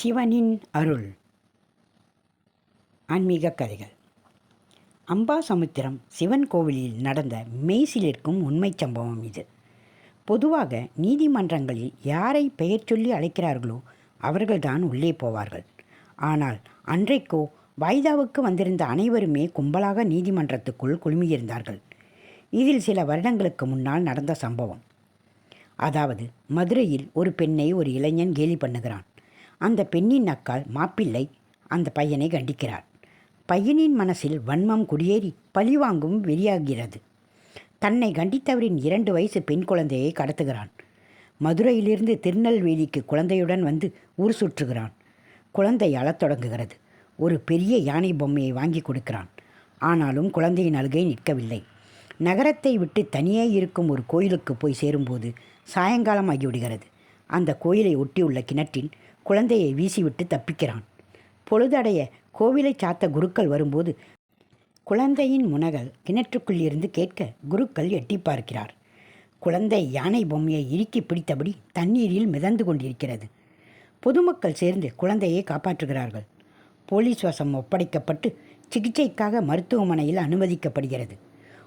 சிவனின் அருள். ஆன்மீக கதைகள். அம்பாசமுத்திரம் சிவன் கோவிலில் நடந்த மெய்சிலிருக்கும் உண்மைச் சம்பவம் இது. பொதுவாக நீதிமன்றங்களில் யாரை பெயர் சொல்லி அழைக்கிறார்களோ அவர்கள்தான் உள்ளே போவார்கள். ஆனால் அன்றைக்கோ வாய்தாவுக்கு வந்திருந்த அனைவருமே கும்பலாக நீதிமன்றத்துக்குள் குழுமியிருந்தார்கள். இதில் சில வருடங்களுக்கு முன்னால் நடந்த சம்பவம். அதாவது மதுரையில் ஒரு பெண்ணை ஒரு இளைஞன் கேலி பண்ணுகிறான். அந்த பெண்ணின் அக்கால் மாப்பிள்ளை அந்த பையனை கண்டிக்கிறார். பையனின் மனசில் வன்மம் குடியேறி பழிவாங்கும் வெறியாகிறது. தன்னை கண்டித்தவரின் இரண்டு வயசு பெண் குழந்தையை கடத்துகிறான். மதுரையிலிருந்து திருநெல்வேலிக்கு குழந்தையுடன் வந்து ஊர் சுற்றுகிறான். குழந்தை அழத் தொடங்குகிறது. ஒரு பெரிய யானை பொம்மையை வாங்கி கொடுக்கிறான். ஆனாலும் குழந்தையின் அழுகை நிற்கவில்லை. நகரத்தை விட்டு தனியே இருக்கும் ஒரு கோயிலுக்கு போய் சேரும்போது சாயங்காலம் ஆகிவிடுகிறது. அந்த கோயிலை ஒட்டியுள்ள கிணற்றில் குழந்தையை வீசிவிட்டு தப்பிக்கிறான். பொழுதடைய கோவிலை சாத்த குருக்கள் வரும்போது குழந்தையின் முனகல் கிணற்றுக்குள் இருந்து கேட்க குருக்கள் எட்டி பார்க்கிறார். குழந்தை யானை பொம்மையை இறுக்கி பிடித்தபடி தண்ணீரில் மிதந்து கொண்டிருக்கிறது. பொதுமக்கள் சேர்ந்து குழந்தையை காப்பாற்றுகிறார்கள். போலீஸ் வசம் ஒப்படைக்கப்பட்டு சிகிச்சைக்காக மருத்துவமனையில் அனுமதிக்கப்படுகிறது.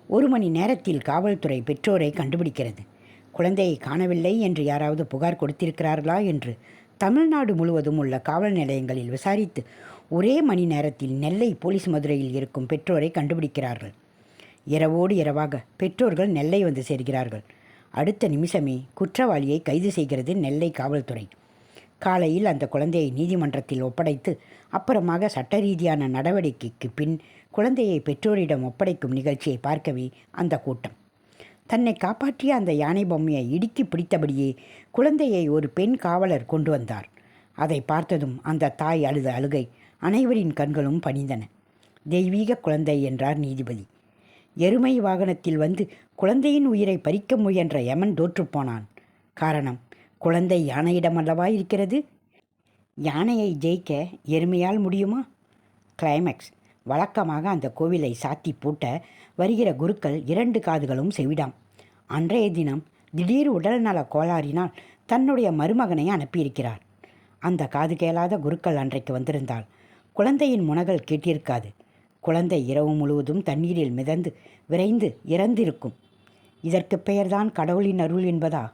ஒரு மணி நேரத்தில் காவல்துறை பெற்றோரை கண்டுபிடிக்கிறது. குழந்தையை காணவில்லை என்று யாராவது புகார் கொடுத்திருக்கிறார்களா என்று தமிழ்நாடு முழுவதும் உள்ள காவல் நிலையங்களில் விசாரித்து ஒரே மணி நேரத்தில் நெல்லை போலீஸ் மதுரையில் இருக்கும் பெற்றோரை கண்டுபிடிக்கிறார்கள். இரவோடு இரவாக பெற்றோர்கள் நெல்லை வந்து சேர்கிறார்கள். அடுத்த நிமிஷமே குற்றவாளியை கைது செய்கிறது நெல்லை காவல்துறை. காலையில் அந்த குழந்தையை நீதிமன்றத்தில் ஒப்படைத்து அப்புறமாக சட்ட ரீதியான நடவடிக்கைக்கு பின் குழந்தையை பெற்றோரிடம் ஒப்படைக்கும் நிகழ்ச்சியை பார்க்கவே அந்த கூட்டம். தன்னை காப்பாற்றிய அந்த யானை பொம்மையை இடுக்கி பிடித்தபடியே குழந்தையை ஒரு பெண் காவலர் கொண்டு வந்தார். அதை பார்த்ததும் அந்த தாய் அழுத அழுகை அனைவரின் கண்களும் பணிந்தன. தெய்வீக குழந்தை என்றார் நீதிபதி. எருமை வாகனத்தில் வந்து குழந்தையின் உயிரை பறிக்க முயன்ற யமன் தோற்றுப்போனான் காரணம் குழந்தை யானையிடம் அல்லவா இருக்கிறது? யானையை ஜெயிக்க எருமையால் முடியுமா? கிளைமேக்ஸ் வழக்கமாக அந்த கோவிலை சாத்தி பூட்ட வருகிற குருக்கள் இரண்டு காதுகளும் செவிடாம். அன்றைய தினம் திடீர் உடல்நல கோளாறினால் தன்னுடைய மருமகனை அனுப்பியிருக்கிறார். அந்த காது கேளாத குருக்கள் அன்றைக்கு வந்திருந்தால் குழந்தையின் முனகல் கேட்டிருக்காது. குழந்தை இரவு முழுவதும் தண்ணீரில் மிதந்து விரைந்து இறந்திருக்கும். இதற்கு பெயர்தான் கடவுளின் அருள் என்பதா?